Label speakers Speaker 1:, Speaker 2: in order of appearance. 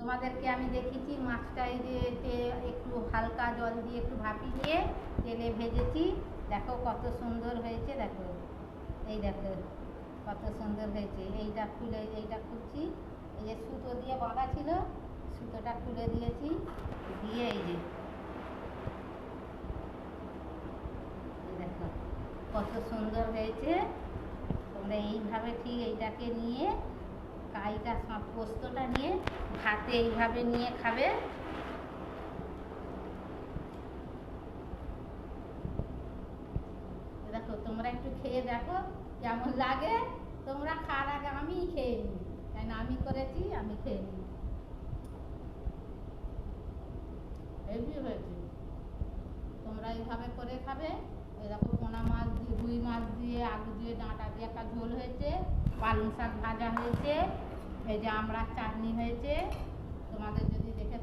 Speaker 1: তোমাদেরকে আমি দেখেছি মাছটা এই যে একটু হালকা জল দিয়ে একটু ভাপিয়ে দিয়ে তেলে ভেজেছি। দেখো কত সুন্দর হয়েছে, দেখো। এই দেখো, কত সুন্দর হয়েছে। এইটা খুলে, এইটা খুলছি। এই যে সুতো দিয়ে বাঁধা ছিল, সুতোটা খুলে দিয়েছি। দিয়ে এই যে দেখো, কত সুন্দর হয়েছে। তোমরা এইভাবে ঠিক এইটাকে নিয়ে কাইটা পোস্তটা নিয়ে ভাতে এইভাবে নিয়ে খাবে। দেখো, তোমরা একটু খেয়ে দেখো কেমন লাগে। তোমরা খাওয়ার আগে আমিই খেয়ে নিই। তাই না? আমি করেছি, আমি খেয়ে নিই। হয়েছে। তোমরা এইভাবে করে খাবে। এই দিয়ে ডাঁটা দিয়ে একটা ঝোল হয়েছে, পালং শাক ভাজা হয়েছে, এই যে চাটনি হয়েছে। তোমাদের যদি দেখে